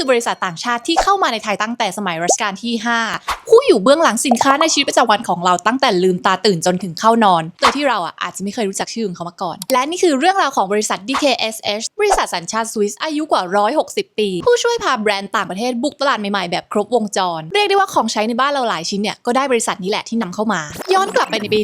คือบริษัทต่างชาติที่เข้ามาในไทยตั้งแต่สมัยรัชกาลที่ 5 ผู้อยู่เบื้องหลังสินค้าในชีวิตประจำวันของเราตั้งแต่ลืมตาตื่นจนถึงเข้านอน โดยที่เราอะอาจจะไม่เคยรู้จักชื่อของเขามาก่อน และนี่คือเรื่องราวของบริษัท DKSH บริษัทสัญชาติสวิสอายุกว่า 160 ปี ผู้ช่วยพาแบรนด์ต่างประเทศบุกตลาดใหม่ๆแบบครบวงจร เรียกได้ว่าของใช้ในบ้านเราหลายชิ้นเนี่ยก็ได้บริษัทนี้แหละที่นำเข้ามา ย้อนกลับไปในปี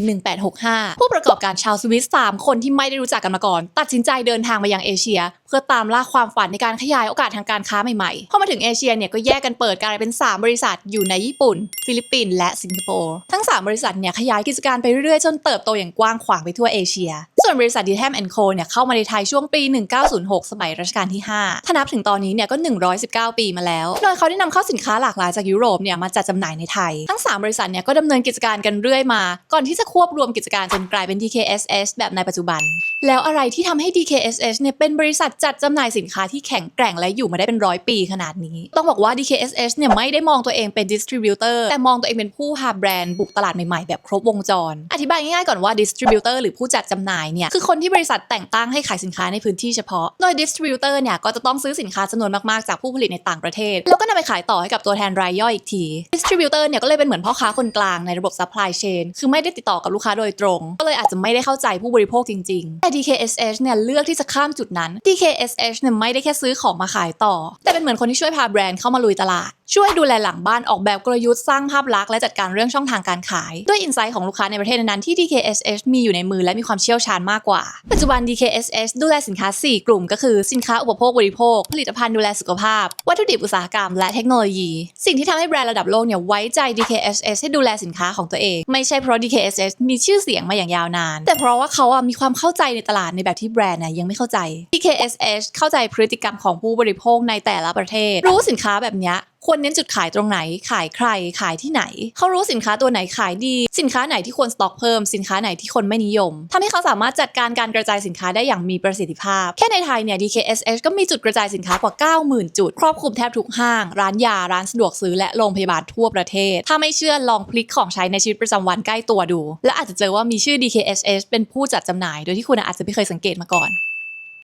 1865 ผู้ประกอบการชาวสวิสสามคนที่ไม่ได้รู้จักกันมาก่อน ตัดสินใจเดินทางมายังเอเชีย เพื่อตามล่าความฝันในการขยายโอกาสทางการค้าใหม่ๆพอมาถึงเอเชียเนี่ยก็แยกกันเปิดกลายเป็น 3 บริษัทอยู่ในญี่ปุ่น ฟิลิปปินส์และสิงคโปร์ทั้ง 3 บริษัทเนี่ยขยายกิจการไปเรื่อยๆจนเติบโตอย่างกว้างขวางไปทั่วเอเชีย ส่วนบริษัทดีแทมแอนโคเนี่ยเข้ามาในไทยช่วงปี 1906 สมัยรัชกาลที่ 5 ถ้านับถึงตอนนี้เนี่ยก็ 119 ปีมาแล้ว โดยเขาได้นำเข้าสินค้าหลากหลายจากยุโรปเนี่ยมาจัดจำหน่ายในไทย ทั้ง 3 บริษัทเนี่ยก็ดำเนินกิจการกันเรื่อยมา ก่อนที่จะควบรวมกิจการจนกลายเป็น DKSS แบบในปัจจุบันแล้วอะไรที่ทำให้ DKSS เนี่ยเป็นบริษัทจัดจำหน่ายสินค้าที่แข็งแกร่งและอยู่มาได้เป็นร้อยปีขนาดนี้ ต้องบอกว่า DKSS เนี่ยไม่ได้มองตัวเองเป็น distributor แต่มองตัวเองเป็นผู้พาแบรนด์บุกตลาดใหม่ๆ แบบครบวงจร อธิบายง่ายๆก่อนว่า distributor หรือผู้จัดจำหน่ายเนี่ยคือคนที่บริษัทแต่งตั้งให้ขายสินค้าในพื้นที่เฉพาะ โดย distributor เนี่ยก็จะต้องซื้อสินค้าจำนวนมากๆจากผู้ผลิตในต่างประเทศ แล้วก็นำไปขายต่อให้กับตัวแทนรายย่อยอีกที distributor เนี่ยก็เลยเป็นเหมือนพ่อค้าคนกลางในระบบ supply chain คือไม่ได้ติดต่อกับลูกค้าโดยตรง ก็เลยอาจจะไม่ได้เข้าใจผู้บริโภคจริงๆแต่ DKSH เนี่ยเลือกที่จะข้ามจุดนั้น DKSH เนี่ยไม่ได้แค่ซื้อของมาขายต่อ แต่เป็นเหมือนคนที่ช่วยพาแบรนด์เข้ามาลุยตลาด ช่วยดูแลหลังบ้านออกแบบกลยุทธ์สร้างภาพลักษณ์และจัดการเรื่องช่องทางการขาย ด้วยอินไซต์ของลูกค้าในประเทศนั้นๆที่ DKSH มีอยู่ในมือและมีความเชี่ยวชาญมากกว่า ปัจจุบัน DKSH ดูแลสินค้า 4 กลุ่ม ก็คือสินค้าอุปโภคบริโภค ผลิตภัณฑ์ดูแลสุขภาพ วัตถุดิบอุตสาหกรรมและเทคโนโลยี สิ่งที่ทำให้แบรนด์ระดับโลกเนี่ยไว้ใจ DKSH ให้ดูแลสินค้าของตัวเอง ไม่ใช่เพราะ DKSH มีชื่อเสียงมาอย่างยาวนาน แต่เพราะว่าเขาอะมีความเข้าใจในตลาดในแบบที่แบรนด์น่ะยังไม่เข้าใจ DKSH เข้าใจพฤติกรรมของผู้บริโภคในแต่ละประเทศ รู้สินค้าแบบเนี้ย ควรเน้นจุดขายตรงไหน ขายใคร ขายที่ไหน เขารู้สินค้าตัวไหนขายดี สินค้าไหนที่ควรสต็อกเพิ่ม สินค้าไหนที่คนไม่นิยมทำให้เขาสามารถจัดการการกระจายสินค้าได้อย่างมีประสิทธิภาพ แค่ในไทยเนี่ย DKSH ก็มีจุดกระจายสินค้ากว่า 90,000 จุด ครอบคลุมแทบทุกห้าง ร้านยา ร้านสะดวกซื้อ และโรงพยาบาลทั่วประเทศ ถ้าไม่เชื่อลองพลิกของใช้ในชีวิตประจำวันใกล้ตัวดู และอาจจะเจอว่ามีชื่อ DKSH เป็นผู้จัดจำหน่าย โดยที่คุณอาจจะไม่เคยสังเกตมาก่อน